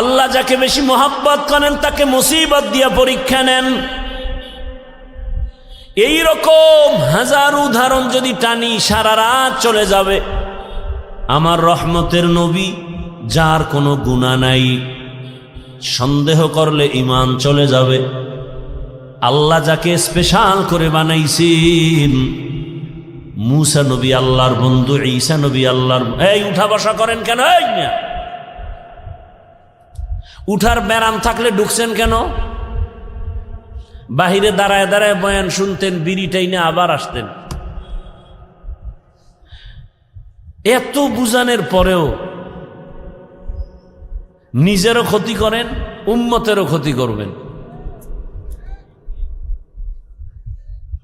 আল্লাহ যাকে বেশি মোহাব্বত করেন, তাকে মুসিবত দিয়ে পরীক্ষা নেন। এই রকম হাজার উদাহরণ যদি টানি, সারা রাত চলে যাবে। আমার রহমতের নবী, যার কোনো গুণা নাই, সন্দেহ করলে ইমান চলে যাবে। আল্লাহ যাকে স্পেশাল করে বানাইছেন, মুসা নবী আল্লাহর বন্ধু, ঈসা নবী আল্লাহর এই, উঠা বসা করেন কেন? এই? উঠার ব্যারাম থাকলে ঢুকছেন কেন? বাহিরে দাঁড়ায় দাঁড়ায় বয়ান শুনতেন বিড়িটাই না আবার আসতেন। এত বুঝানের পরেও নিজেরও ক্ষতি করেন, উম্মতেরও ক্ষতি করবেন।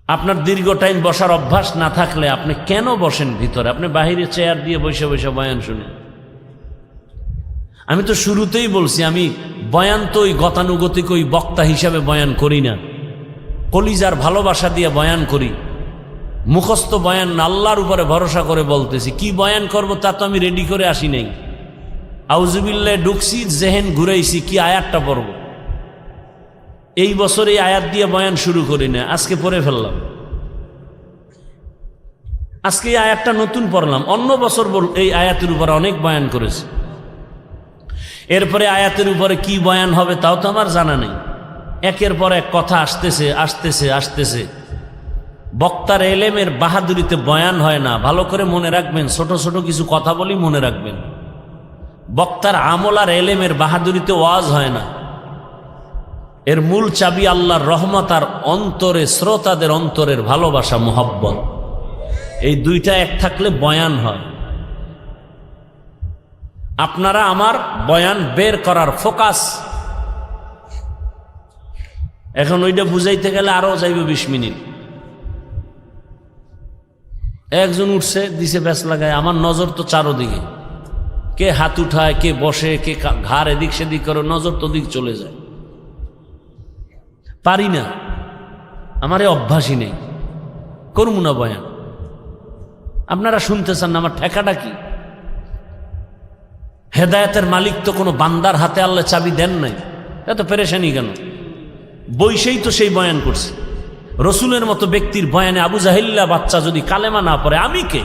আপনার দীর্ঘ টাইম বসার অভ্যাস না থাকলে আপনি কেন বসেন ভিতরে? আপনি বাহিরে চেয়ার দিয়ে বসে বসে বয়ান শুনেন। আমি তো শুরুতেই বলছি, আমি বয়ান তো ওই গতানুগতিক ওই বক্তা হিসাবে বয়ান করি না। কলিজার ভালোবাসা দিয়ে বয়ান করি। মুখস্থ বয়ান আল্লাহর উপরে ভরসা করে বলতেছি, কি বয়ান করব তা তো আমি রেডি করে আসি নাই। আউজুবিল্লায় ঢুকছি, জেহেন ঘুরাইছি, কি আয়াতটা পড়ব। এই বছর এই আয়াত দিয়ে বয়ান শুরু করি না, আজকে পড়ে ফেললাম। আজকে এই আয়াতটা নতুন পড়লাম, অন্য বছর এই আয়াতের উপরে অনেক বয়ান করেছে। এরপরে আয়াতের উপরে কি বয়ান হবে তাও তো আমার জানা নেই। একের পর এক কথা আসতেছে আসতেছে আসতেছে। বক্তার এলেমের বাহাদুরিতে বয়ান হয় না। ভালো করে মনে রাখবেন, ছোট ছোট কিছু কথা বলি মনে রাখবেন। বক্তার আমল আর এলেমের বাহাদুরিতে ওয়াজ হয় না। এর মূল চাবি আল্লাহর রহমত আর অন্তরে, শ্রোতাদের অন্তরের ভালোবাসা, মোহব্বত। এই দুইটা এক থাকলে বয়ান হয়। আপনারা আমার বয়ান বের করার ফোকাস। এখন ওইটা বুঝাইতে গেলে আরও যাইবে বিশ মিনিট। একজন উঠছে, দিছে ব্যাস লাগায়, আমার নজর তো চারোদিকে। কে হাত উঠায়, কে বসে, কে ঘাড় এদিক সেদিক করে, নজর তো দিক চলে যায়। পারি না। আমার অভ্যাসই নেই। করব না বয়ান। আপনারা শুনতে চান না, আমার ঠেকাটা কি? হেদায়তের মালিক তো কোনো বান্দার হাতে আল্লাহ চাবি দেন নাই। এত পেরেশানি কেন? বৈশেই তো সেই বয়ান করছে। রসুলের মতো ব্যক্তির বয়ানে আবু জাহিল্লা বাচ্চা যদি কালেমা না পড়ে, আমি কে?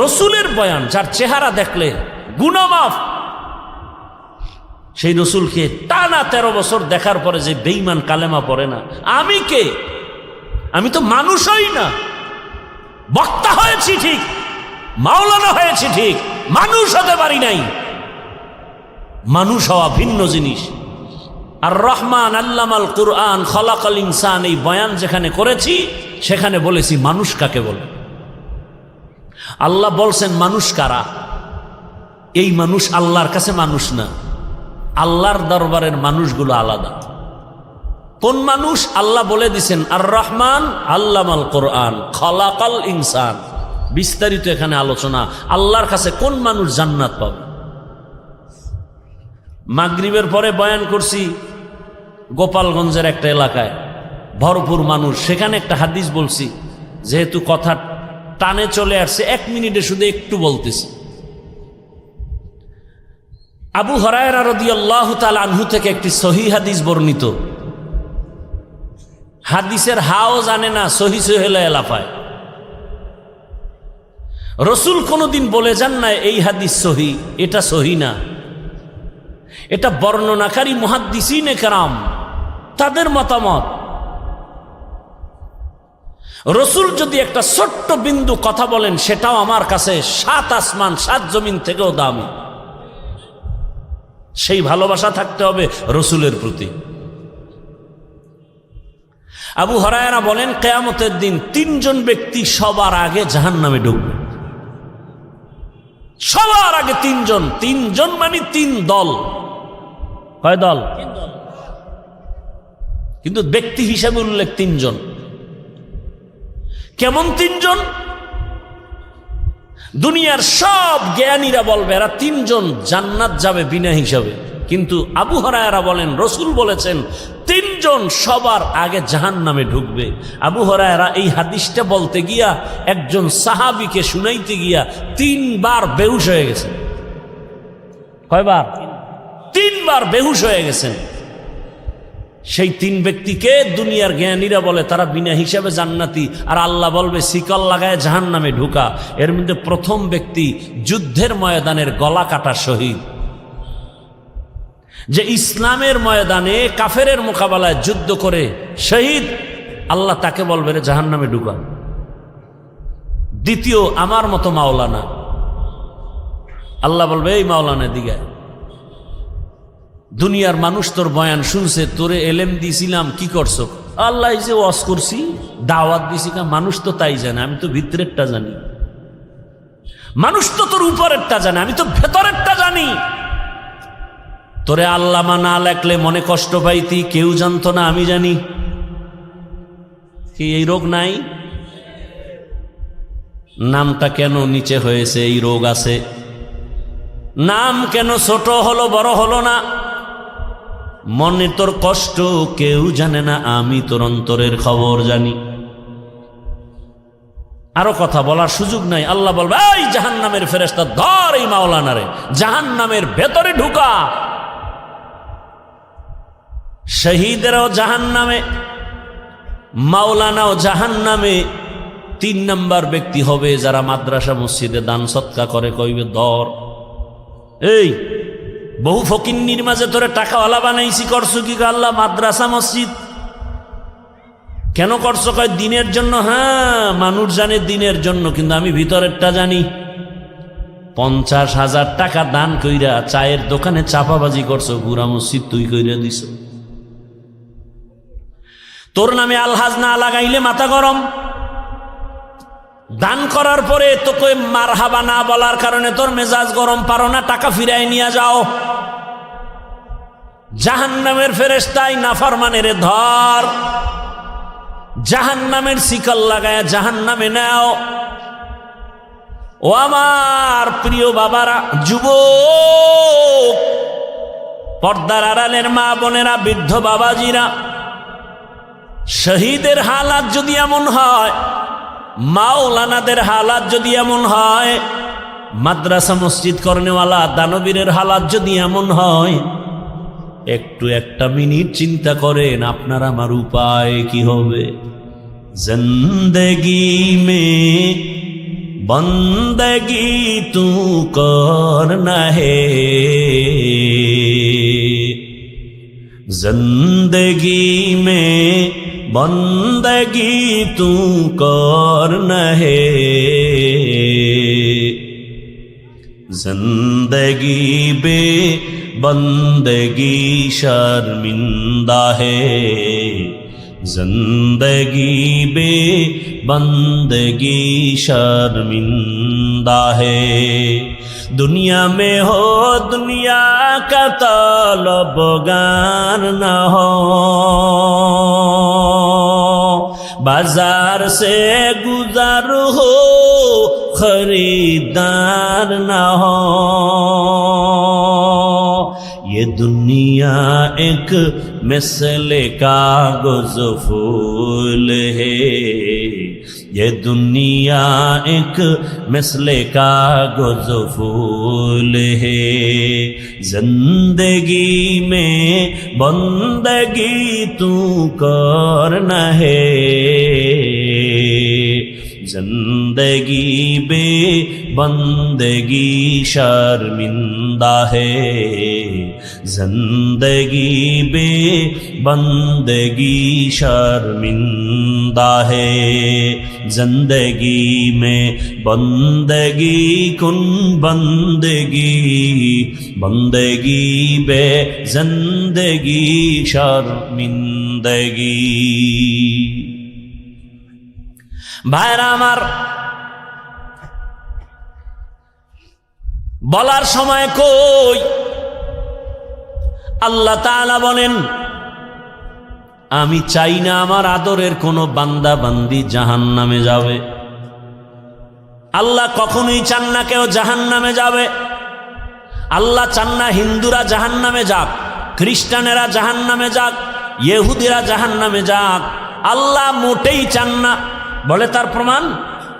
রসুলের বয়ান, যার চেহারা দেখলে গুণমাফ সেই রসুলকে টানা তেরো বছর দেখার পরে যে বেইমান কালেমা পড়ে না, আমি কে? আমি তো মানুষই না। বক্তা হয়েছি ঠিক। মাওলানা হয়েছে ঠিক, মানুষ হতে পারি নাই। মানুষ হওয়া ভিন্ন জিনিস। আর রহমান আল্লামাল কুরআন খলাকাল ইনসান, এই বয়ান যেখানে করেছি, সেখানে বলেছি মানুষ কাকে বলে? আল্লাহ বলছেন, মানুষ কারা? এই মানুষ আল্লাহর কাছে মানুষ না। আল্লাহর দরবারের মানুষগুলো আলাদা। কোন মানুষ? আল্লাহ বলে দিছেন, আর রহমান আল্লামাল কোরআন খলাকাল ইনসান। বিস্তারিত এখানে আলোচনা, আল্লাহর কাছে কোন মানুষ জান্নাত পাবে? মাগরিবের পরে বয়ান করছি, গোপালগঞ্জের একটা এলাকায় ভরপুর মানুষ, সেখানে একটা হাদিস বলছি, যেহেতু কথা টানে চলে আসছে, এক মিনিটে শুধু একটু বলতেছি। আবু হরায়রা রদি আল্লাহ তাল আনহু থেকে একটি সহি হাদিস বর্ণিত। হাদিসের হাও জানে না, সহি সোহেলা এলাফায় রসুল কোনোদিন বলে যান না, এই হাদিস সহি, এটা সহি না। এটা বর্ণনাকারী মহাদ্দিসিনে কারাম, তাদের মতামত। রসুল যদি একটা ছোট্ট বিন্দু কথা বলেন, সেটাও আমার কাছে সাত আসমান, সাত জমিন থেকেও দামি। সেই ভালোবাসা থাকতে হবে রসুলের প্রতি। আবু হরায়রা বলেন, কেয়ামতের দিন তিনজন ব্যক্তি সবার আগে জাহান নামে ঢুকবে। সবার আগে তিনজন তিনজন মানে তিন দল। কয় দল? কিন্তু ব্যক্তি হিসাবে উল্লেখ তিনজন। কেমন তিনজন? দুনিয়ার সব জ্ঞানীরা বলবে, এরা তিনজন জান্নাত যাবে বিনা হিসাবে। কিন্তু আবু হরায়রা বলেন, রসুল বলেছেন, তিনজন সবার আগে জাহান নামে ঢুকবে। আবু হরায়রা এই হাদিসটা বলতে গিয়া, একজন সাহাবিকে শুনাইতে গিয়া তিনবার বেউস হয়ে গেছে কয়বার? তিনবার বেহুশ হয়ে গেছেন। সেই তিন ব্যক্তিকে দুনিয়ার জ্ঞানীরা বলে, তারা বিনা হিসাবে জান্নাতি। আর আল্লাহ বলবে, শিকল লাগায় জাহান নামে ঢুকা। এর মধ্যে প্রথম ব্যক্তি যুদ্ধের ময়দানের গলা কাটা শহীদ। যে ইসলামের ময়দানে কাফেরের মোকাবেলায় যুদ্ধ করে শহীদ, আল্লাহ তাকে বলবে রে জাহান নামে ঢুকা দ্বিতীয়, আমার মতো মাওলানা। আল্লাহ বলবে, এই মাওলানা দিকে দুনিয়ার মানুষ তোর বয়ান শুনছে, তোরে এলেম দিছিলাম, কি করছ? আল্লাহ যে ওয়াজ করছি, দাওয়াত দিছি কা মানুষ তো তাই জানে, আমি তো ভিতরেরটা জানি। মানুষ তো তোর উপরেরটা জানে, আমি তো ভেতরেরটা জানি। তোরে আল্লামা না লেখলে মনে কষ্ট পাইতি, কেউ জানতো না, আমি জানি। কি এই রোগ নাই? নামটা কেন নিচে হয়েছে, এই রোগ আছে? নাম কেন ছোট হলো, বড় হলো না? মনে তোর কষ্ট, কেউ জানে না, আমি তোর অন্তরের খবর জানি। আরও কথা বলার সুযোগ নাই, আল্লাহ বলবে, এই জাহান নামের ফেরেস্তা ধর এই মাওলানারে জাহান নামের ভেতরে ঢুকা। শহীদেরও জাহান নামে মাওলানাও জাহান নামে তিন নাম্বার ব্যক্তি হবে যারা মাদ্রাসা মসজিদে দান সৎকা করে, কইবে, দর। এই, বহু ফকিন্নির মাঝে তোরে টাকাওয়ালা বানাইছি, করছ কি আল্লাহ, মাদ্রাসা মসজিদ? কেন করছ? কয়, দিনের জন্য। হ্যাঁ মানুষ জানে দিনের জন্য, কিন্তু আমি ভিতরেরটা জানি। পঞ্চাশ হাজার টাকা দান কইরা চায়ের দোকানে চাপাবাজি করছ পুরা মসজিদ তুই কইরা দিছ। তোর নামে আলহাজ না লাগাইলে মাথা গরম। দান করার পরে তোকে মারহাবা না বলার কারণে তোর মেজাজ গরম, পারো না, টাকা ফিরাই নিয়ে যাও। জাহান নামের ফেরেস্তাই নাফারমানের ধর। জাহান নামের শিকল লাগায় জাহান নামে নাও। ও আমার প্রিয় বাবারা যুব পর্দার আড়ালের মা বোনেরা, বৃদ্ধ বাবাজিরা শহীদের হালাত যদি এমন হয়, মাওলানাদের হালাত যদি এমন হয়, মাদ্রাসা মসজিদ কর্নেওয়ালা দানবীরের হালাত যদি এমন হয়, একটু একটা মিনিট চিন্তা করেন, আপনার আমার উপায় কি হবে? জিন্দগি মে বন্দগি তু কর না হে। জিন্দগি মে بندگی تو کون ہے زندگی بے بندگی شرمندہ ہے زندگی بے بندگی شرمندہ ہے دنیا میں ہو دنیا کا طالب گار نہ ہو بازار سے گزر ہو خریدار نہ ہو۔ یہ دنیا ایک مثل کا گزفول ہے۔ یہ دنیا ایک مثل کا گزفول ہے۔ زندگی میں بندگی تو کرنا ہے۔ زندگی بے بندگی شرمندہ ہے زندگی بے بندگی شرمندہ ہے زندگی میں بندگی کن بندگی بندگی بے زندگی شرمندگی ভাইরা আমার বলার সময় কই? আল্লাহ তাআলা বলেন, আমি চাই না আমার আদরের কোনো বান্দা বান্দি জাহান নামে যাবে। আল্লাহ কখনোই চান না কেউ জাহান নামে যাবে। আল্লাহ চান না হিন্দুরা জাহান নামে যাক, খ্রিস্টানেরা জাহান নামে যাক, ইহুদিরা জাহান নামে যাক। আল্লাহ মোটেই চান না। বলে তার প্রমাণ?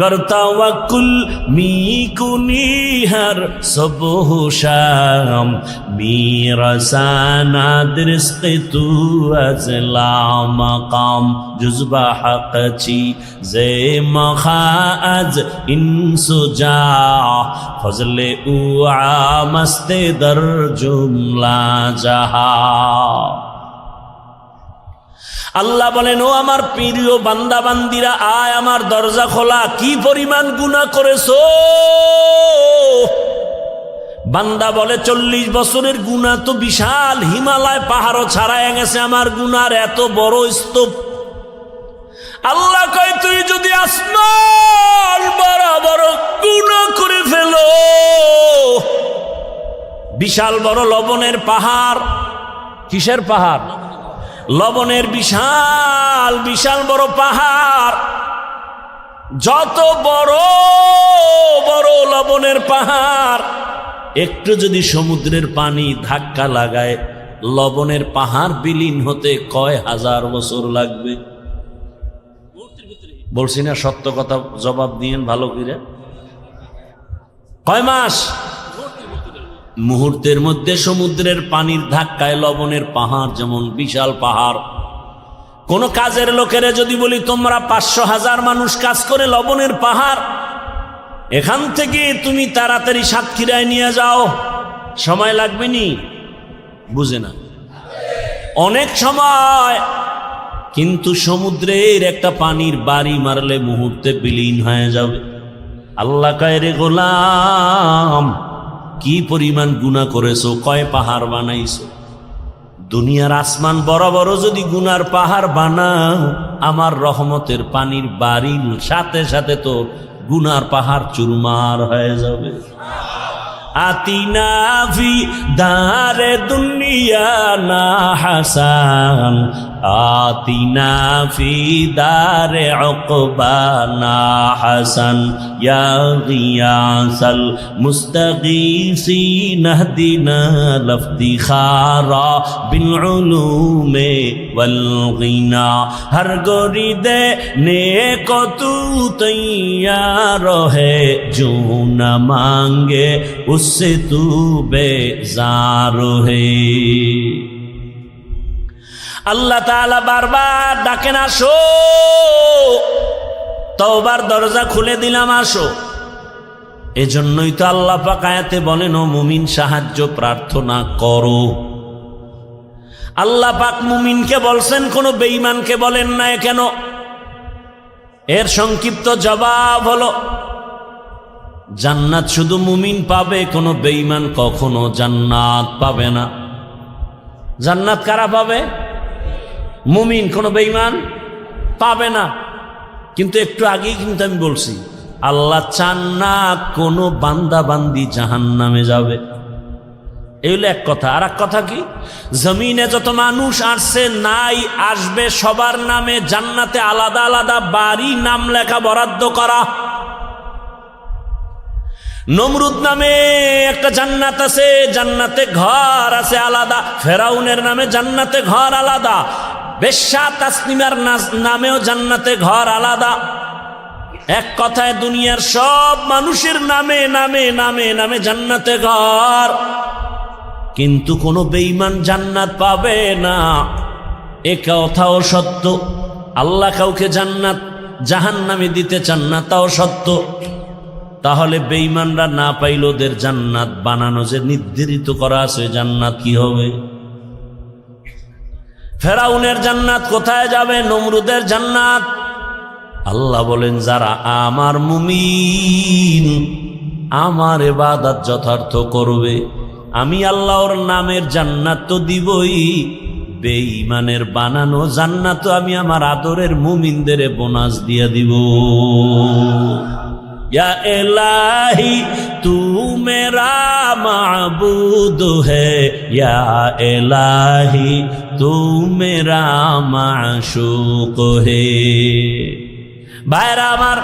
برتوكل میکنی هر صبح و شام میرساند رزق تو از لا مقام جز به حق چی زی مخا از این سجا فضل او عامست در جملا جهان আল্লাহ বলেন, ও আমার প্রিয় বান্দা বান্দিরা আয় আমার দরজা খোলা। কি পরিমাণ গুণা করেছ? বান্দা বলে, চল্লিশ বছরের গুণা তো বিশাল। হিমালয় পাহাড়ও ছাড়ায় গেছে আমার গুনার এত বড় স্তূপ। আল্লাহ কয়, তুই যদি আসমান বড় বড় গুণা করে ফেল, বিশাল বড় লবণের পাহাড়। কিসের পাহাড়? লবণের বিশাল বিশাল বড় পাহাড়। যত বড় বড় লবণের পাহাড়। একটু যদি সমুদ্রের পানি ধাক্কা লাগায়, লবণের পাহাড় বিলীন হতে কয় হাজার বছর লাগবে? বলছি না, সত্য কথা জবাব দিয়েন ভালো করে। কয় মাস? মুহূর্তের মধ্যে সমুদ্রের পানির ধাক্কায় লবণের পাহাড় যেমন বিশাল পাহাড়। কোন কাজের লোকেরা যদি বলি, তোমরা পাঁচশো হাজার মানুষ কাজ করে লবণের পাহাড়। এখান থেকে তুমি তাড়াতাড়ি সাতক্ষীরায় নিয়ে যাও। সময় লাগবে নি? বুঝে না। অনেক সময়। কিন্তু সমুদ্রের একটা পানির বাড়ি মারলে মুহূর্তে বিলীন হয়ে যাবে। আল্লাহ কায়রে গোলাম কি পরিমাণ গুণা করেছ? কয় পাহাড় বানাইছো? দুনিয়ার আসমান বড় বড় যদি গুনার পাহাড় বানাও, আমার রহমতের পানির বাড়ির সাথে সাথে তো গুনার পাহাড় চুরমার হয়ে যাবে। আতিনা ফি দারে দুনিয়া না হাসান آتینا فی دار عقبانا حسن یا غیاس المستغیسی نہدنا لفتی خارا بالعلوم والغنا ہر گوری دے نیک تو تیارو ہے جو نہ مانگے اس سے تو بے زارو ہے আল্লাহ তাআলা বারবার ডাকেন, আসো। তওবার দরজা খুলে দিলাম, আসো। এজন্যই তো আল্লাহ পাক আয়াতে বলেন, ও মুমিন, সাহায্য, প্রার্থনা করো। আল্লাহ পাক মুমিনকে বলছেন, কোনো বেঈমানকে বলেন না কেন? এর সংক্ষিপ্ত জবাব হলো, জান্নাত শুধু মুমিন পাবে, কোনো বেঈমান কখনো জান্নাত পাবে না। জান্নাত কারা পাবে? মুমিন, কোনো বেইমান পাবে না। কিন্তু একটু আগেই কিন্তু আমি বলছি, আল্লাহ চান না কোনো বান্দা বান্দি জাহান নামে যাবে। এই হলো এক কথা। আর এক কথা কি? জমিনে যত মানুষ আসছে, নাই আসবে, সবার নামে জান্নাতে আলাদা আলাদা বাড়ি, নাম লেখা, বরাদ্দ করা। নমরুদ নামে একটা জান্নাত আছে, জান্নাতে ঘর আছে আলাদা। ফেরাউনের নামে জান্নাতে ঘর আলাদা। বেশ্যা তাসনিমার নামেও জান্নাতে ঘর আলাদা। এক কথায় দুনিয়ার সব মানুষের নামে নামে নামে নামে জান্নাতে ঘর। কিন্তু কোনো বেঈমান জান্নাত পাবে না। এ কথাও সত্য। আল্লাহ কাউকে জান্নাত, জাহান্নামে দিতে চান না, তাও সত্য। তাহলে বেইমানরা না পাইল ওদের জান্নাত বানানো যে নির্ধারিত করা আছে জান্নাত কি হবে? ফেরাউনের জান্নাত কোথায় যাবে? নমরুদের জান্নাত। আল্লাহ বলেন, যারা আমার মুমিন, আমার এবাদাত যথার্থ করবে। আমি আল্লাহর নামের জান্নাত তো দিবই। বেঈমানের বানানো জান্নাত আমি আমার আদরের মুমিনদের বোনাস দিয়া দিব। ইয়া এলাহি মাবুদ ہے یا الہی تو میرا معشوق আমার,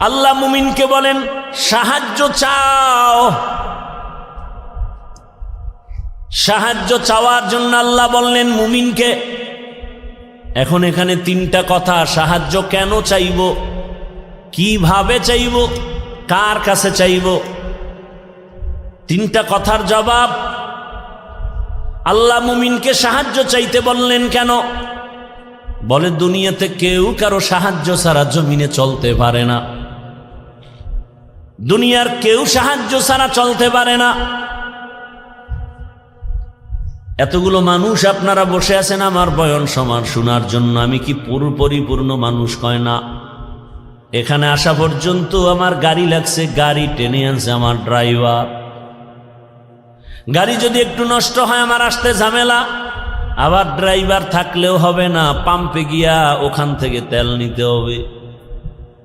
আল্লাহ মুমিনকে বলেন, সাহায্য চাও। সাহায্য চাওয়ার জন্য আল্লাহ বললেন, মুমিনকে, এখন এখানে তিনটা কথা, সাহায্য কেন চাইব? কীভাবে চাইব? কার কাছে চাইব? তিনটা কথার জবাব। আল্লাহ মুমিনকে সাহায্য চাইতে বললেন, কেন? বলে, দুনিয়াতে কেউ কারও সাহায্য ছাড়া জমিনে চলতে পারে না। দুনিয়ার কেউ সাহায্য ছাড়া চলতে পারে না। এতগুলো মানুষ আপনারা বসে আছেন, আমার বয়ন সমান শোনার জন্য। আমি কি পুরো পরিপূর্ণ মানুষ কয় না? এখানে আসা পর্যন্ত আমার গাড়ি লাগছে, গাড়ি টেনে আনছে আমার ড্রাইভার। গাড়ি যদি একটু নষ্ট হয়, আমার আসতে ঝামেলা। আবার ড্রাইভার থাকলেও হবে না, পাম্পে গিয়া ওখান থেকে তেল নিতে হবে।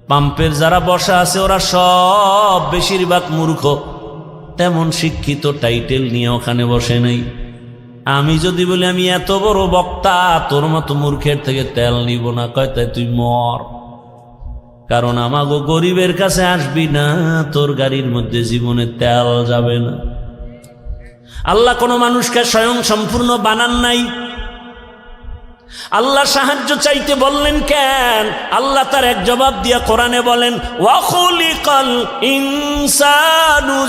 পাম্পের যারা বসা আছে, ওরা সব বেশিরভাগ মূর্খ। তেমন শিক্ষিত টাইটেল নিয়ে ওখানে বসে নেই। আমি যদি বলি, আমি এত বড় বক্তা, তোর মতো মূর্খের থেকে তেল নিব না। কয়, তাই তুই মর। কারণ আমাগো গরিবের কাছে আসবি না, তোর গাড়ির মধ্যে জীবনে তেল যাবে না। আল্লাহ কোনো মানুষকে স্বয়ং সম্পূর্ণ বানান নাই। আল্লাহ সাহায্য চাইতে বললেন, কেন? আল্লাহ তার এক জবাব দিয়া কোরআনে বলেন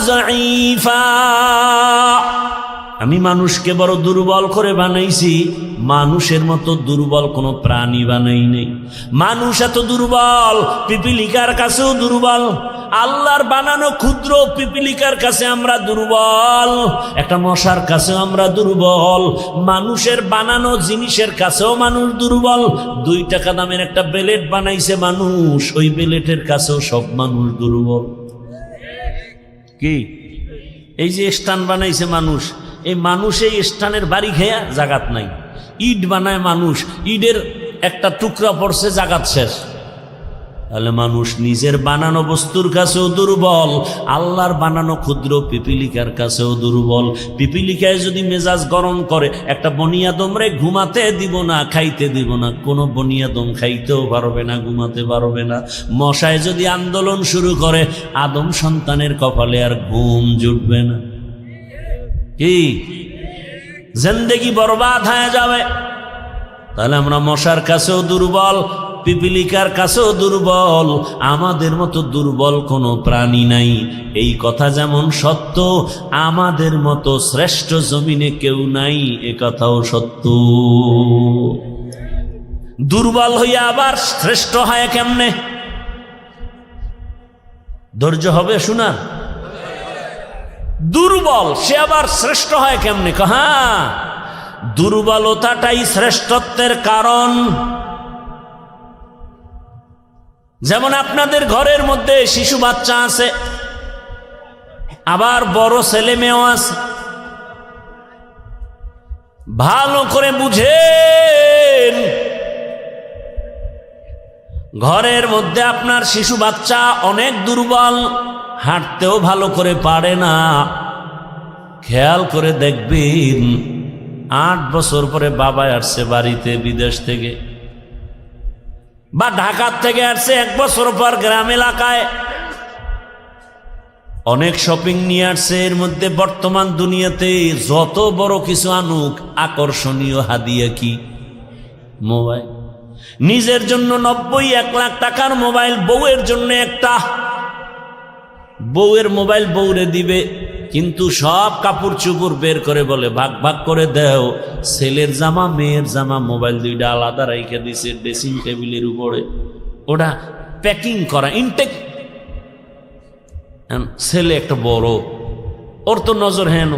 জাইফা আমি মানুষকে বড় দুর্বল করে বানাইছি, মানুষের মতো দুর্বল কোনো প্রাণী বানাই নেই। মানুষ এত দুর্বল, পিপিলিকার কাছেও দুর্বল আল্লাহর বানানো ক্ষুদ্র পিপিলিকার কাছে আমরা দুর্বল, একটা মশার কাছেও আমরা দুর্বল, মানুষের বানানো জিনিসের কাছেও মানুষ দুর্বল, দুই টাকা দামের একটা বেলেট বানাইছে মানুষ, ওই বেলেটের কাছেও সব মানুষ দুর্বল। কি? এই যে স্থান বানাইছে মানুষ, এই মানুষ এই স্থানের বাড়ি খেয়া জাগাত নাই। ইট বানায় মানুষ, ইটের একটা টুকরা পড়ছে, জাগাত শেষ। তাহলে মানুষ নিজের বানানো বস্তুর কাছেও দুর্বল, আল্লাহর বানানো ক্ষুদ্র পিপিলিকার কাছেও দুর্বল। পিপিলিকায় যদি মেজাজ গরম করে, একটা বনিয়াদমরে ঘুমাতে দিব না, খাইতে দিব না। কোনো বনিয়াদম খাইতেও পারবে না, ঘুমাতে পারবে না। মশায় যদি আন্দোলন শুরু করে, আদম সন্তানের কপালে আর ঘুম জুটবে না। কি? জেন্দেগি বরবাদ হয়ে যাবে। তাহলে আমরা মশার কাছেও দুর্বল পিপিলিকার কাছেও দুর্বল, আমাদের মতো দুর্বল কোনো প্রাণী নাই। এই কথা যেমন সত্য, আমাদের মতো শ্রেষ্ঠ জমিনে কেউ নাই, এ কথাও সত্য। দুর্বল হইয়া আবার শ্রেষ্ঠ হয় কেমনে? ধৈর্য হবে শোনার? দুর্বল, সে আবার শ্রেষ্ঠ হয় কেমনে? হ্যাঁ দুর্বলতাটাই শ্রেষ্ঠত্বের কারণ। যেমন আপনাদের ঘরের মধ্যে শিশু বাচ্চা আছে, আবার বড় ছেলে মেয়েও আছে। ভালো করে বুঝেন, ঘরের মধ্যে আপনার শিশু বাচ্চা অনেক দুর্বল, হাঁটতেও ভালো করে পারে না। খেয়াল করে দেখবেন, আট বছর পরে বাবা আসছে বাড়িতে বিদেশ থেকে। বা ঢাকার থেকে আসছে এক বছর পর গ্রাম এলাকায়। অনেক শপিং নিয়ে আসছে, এর মধ্যে বর্তমান দুনিয়াতে যত বড় কিছু আনুক, আকর্ষণীয় হাদিয়া কি? মোবাইল। নিজের জন্য নব্বই এক লাখ টাকার মোবাইল, বউয়ের জন্য একটা। বউয়ের মোবাইল বউরে দিবে। কিন্তু সব কাপড় চুপুর বের করে বলে, ভাগ ভাগ করে দেও। ছেলের জামা, মেয়ের জামা, মোবাইল দুইটা আলাদা রাইখে দিছে ড্রেসিং টেবিলের উপরে। ওটা প্যাকিং করা, ইনটেক। ছেলে একটা বড়, ওর তো নজর হেন।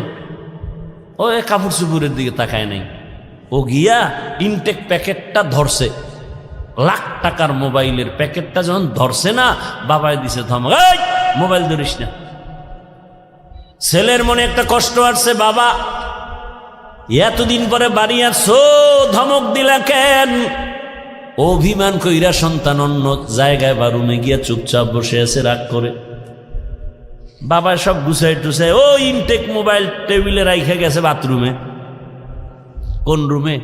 ও এ কাপড় চুপুরের দিকে তাকায় নাই। ও গিয়া ইনটেক প্যাকেটটা ধরছে। লাখ টাকার মোবাইলের প্যাকেটটা যখন ধরছে না বাবাই দিছে ধমক মোবাইল ধরিস না। ছেলের মনে একটা কষ্ট আসছে, বাবা, এতদিন পরে বাড়ি আসো ধমক দিলা কেন? অভিমান কইরা সন্তান অন্য জায়গায় বা রুমে গিয়া চুপচাপ বসে আছে, রাগ করে। বাবা সব গুছাই টুসাই ও ইনটেক মোবাইল টেবিলে রাইখে গেছে বাথরুমে। কোন রুমে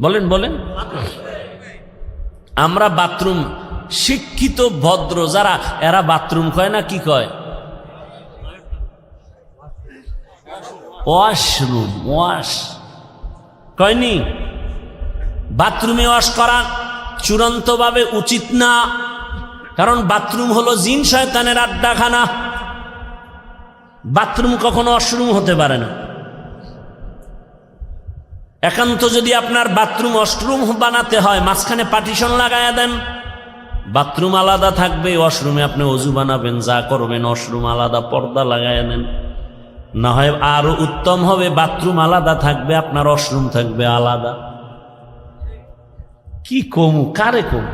বলেন বলেন। আমরা বাথরুম, শিক্ষিত ভদ্র, যারা, এরা বাথরুম কয় না কি কয়? Washroom, wash. কয়নি? বাথরুমে ওয়াশ করা চূড়ান্তভাবে উচিত না, কারণ বাথরুম হলো জিন শয়তানের আড্ডাখানা। বাথরুম কখনো অশরুম হতে পারে না। একান্ত যদি আপনার বাথরুম অশরুম বানাতে হয়, মাঝখানে পার্টিশন লাগায়া দেন। বাথরুম আলাদা থাকবে, ওয়াশরুমে আপনি অজু বানাবেন, যা করবেন, ওয়াশরুম আলাদা পর্দা লাগায় নেন না হয় আরও উত্তম হবে, বাথরুম আলাদা থাকবে, আপনার ওয়াশরুম থাকবে আলাদা। কি কমু, কারে কমু?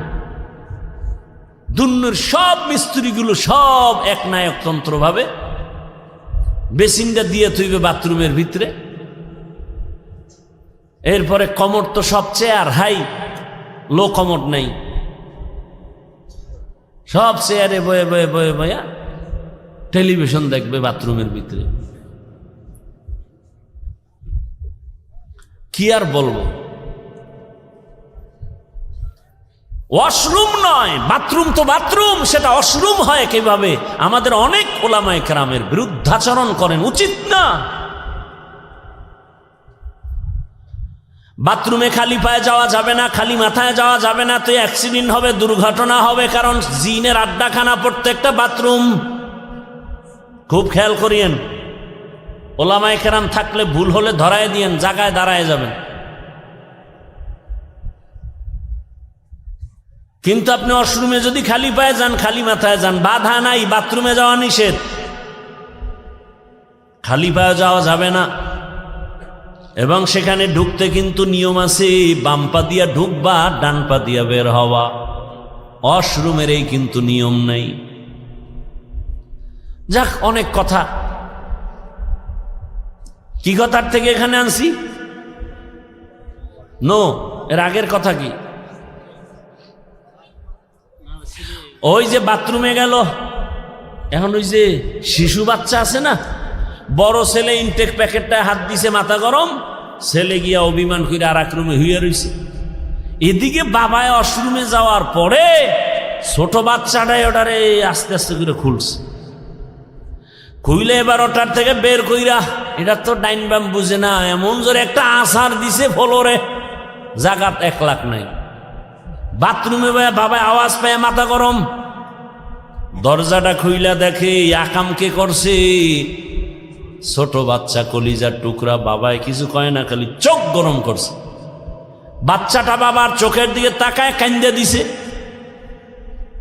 দুন্নুর সব মিস্ত্রিগুলো সব এক নায়কতন্ত্র ভাবে বেসিনটা দিয়ে থইবে বাথরুমের ভিতরে। এরপরে কমর তো সব চেয়ার হাই, লো কমর নেই। সব চেয়ারে বয়ে বয়ে বয়ে, বয়া, টেলিভিশন দেখবে বাথরুমের ভিতরে। কি আর বলব? ওয়াশরুম নয়, বাথরুম তো বাথরুম, সেটা অশরুম হয় কীভাবে? আমাদের অনেক ওলামায় কেরামের বিরুদ্ধাচরণ করেন, উচিত না। বাথরুমে খালি পায়ে যাওয়া যাবে না, খালি মাথায় যাওয়া যাবে না, তো অ্যাক্সিডেন্ট হবে, দুর্ঘটনা হবে, কারণ জিনের আড্ডাখানা প্রত্যেকটা বাথরুম। খুব খেয়াল করিয়েন। ওলামায় কেরাম থাকলে ভুল হলে ধরায় দিয়েন জায়গায় দাঁড়ায় যাবেন। কিন্তু আপনি অশরুমে যদি খালি পায়ে যান, খালি মাথায় যান, বাধা নাই, বাথরুমে যাওয়া নিষেধ। খালি পায়ে যাওয়া যাবে না। এবং সেখানে ঢুকতে কিন্তু নিয়ম আছে, বাম পা দিয়া ঢুকবা, ডান পা দিয়া বের হওয়া। অশরুমের এই কিন্তু নিয়ম নেই। যাক, অনেক কথা। কি কথার থেকে এখানে আনছি? নো এর আগের কথা কি? ওই যে বাথরুমে গেল। এখন ওই যে শিশু বাচ্চা আছে না, বড় ছেলে ইনটেক প্যাকেটটায় হাত দিছে মাথা গরম, ছেলে গিয়া অভিমান করে আর এক রুমে হইয়া রইছে। এদিকে বাবায় অশরুমে যাওয়ার পরে ছোট বাচ্চাটাই ওটারে আস্তে আস্তে করে খুলছে। খুইলে এবার ওটার থেকে বের কইরা, এটা তো ডাইন বাম বুঝে না, এমন জোরে একটা আসার দিছে ফলোরে, জাগাত এক লাখ নাই। বাথরুমে বাবা আওয়াজ পায় মাথা গরম। দরজাটা খুইলা দেখে আকাম কে করছে? ছোট বাচ্চা কলিজার টুকরা বাবায় কিছু কয় না, খালি চোখ গরম করছে। বাচ্চাটা বাবার চোখের দিকে তাকায় কান্দে দিছে।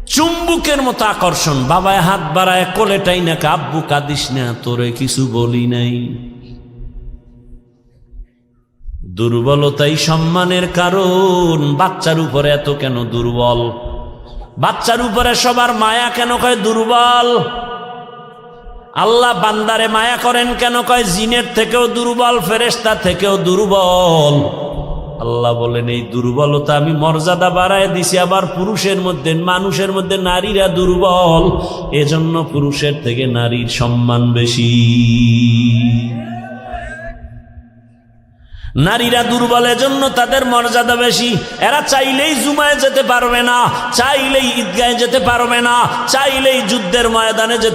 চুম্বুকের মতো আকর্ষণ। বাবায় হাত বাড়ায় কোলেটাই না আব্বু, কাঁদিস না, তোরে কিছু বলি নাই। দুর্বলতাই সম্মানের কারণ। বাচ্চার উপরে এত কেন দুর্বল? বাচ্চার উপরে সবার মায়া কেন কয় দুর্বল? আল্লাহ বান্দারে মায়া করেন কেন কয়, জিনের থেকেও দুর্বল ফেরেস্তা থেকেও দুর্বল? আল্লাহ বলেন, এই দুর্বলতা আমি মর্যাদা বাড়ায় দিছি, আবার পুরুষের মধ্যে, মানুষের মধ্যে নারীরা দুর্বল, এজন্য পুরুষের থেকে নারীর সম্মান বেশি। নারীরা দুর্বলের জন্য তাদের মর্যাদা বেশি। এরা চাইলেই জুমায় যেতে পারবে না, চাইলেই ঈদগায় যেতে পারবে না, চাইলেই যুদ্ধের ময়দানে যেতে